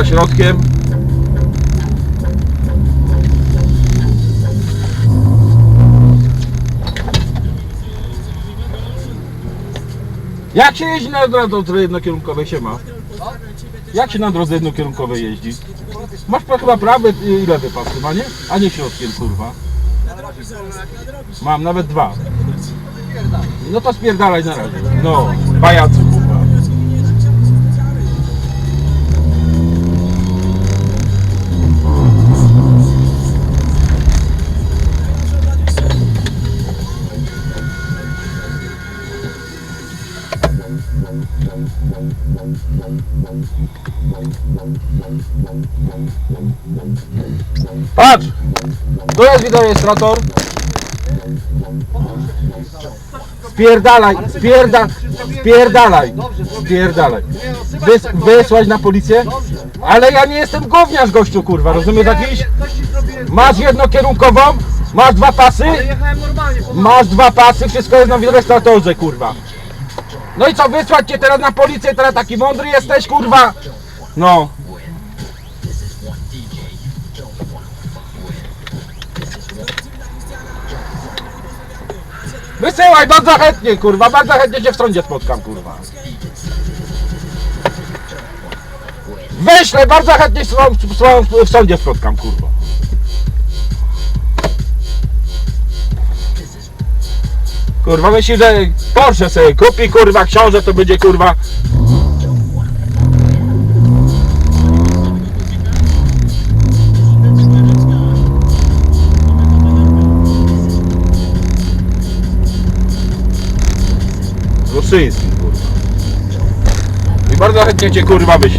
spierdala środkiem. Jak się jeździ na drodze jednokierunkowej się ma? Jak się na drodze jednokierunkowej jeździ? Masz chyba prawy i lewy pas chyba, nie? A nie środkiem, kurwa. Mam nawet dwa. No to spierdalaj na razie. No, pajacu, Patrz! Tu jest wideorejestrator. Spierdalaj, spierda, spierdalaj, spierdalaj. Wys, wysłać na policję? Ale ja nie jestem gówniarz gościu kurwa, rozumiesz jakiś? Masz jednokierunkową, masz dwa pasy, Jechałem normalnie, po masz dwa pasy, wszystko jest na wideorejestratorze kurwa. No i co, wysłać cię teraz na policję, teraz taki mądry jesteś kurwa? No. Wysyłaj bardzo chętnie, kurwa, bardzo chętnie cię w sądzie spotkam, kurwa. Wyślę, bardzo chętnie tobą w sądzie spotkam, kurwa. Kurwa, myśli, że Porsche sobie kupi, kurwa, książę to będzie, kurwa... Ruszyński, kurwa. I bardzo chętnie cię, kurwa, wyślę.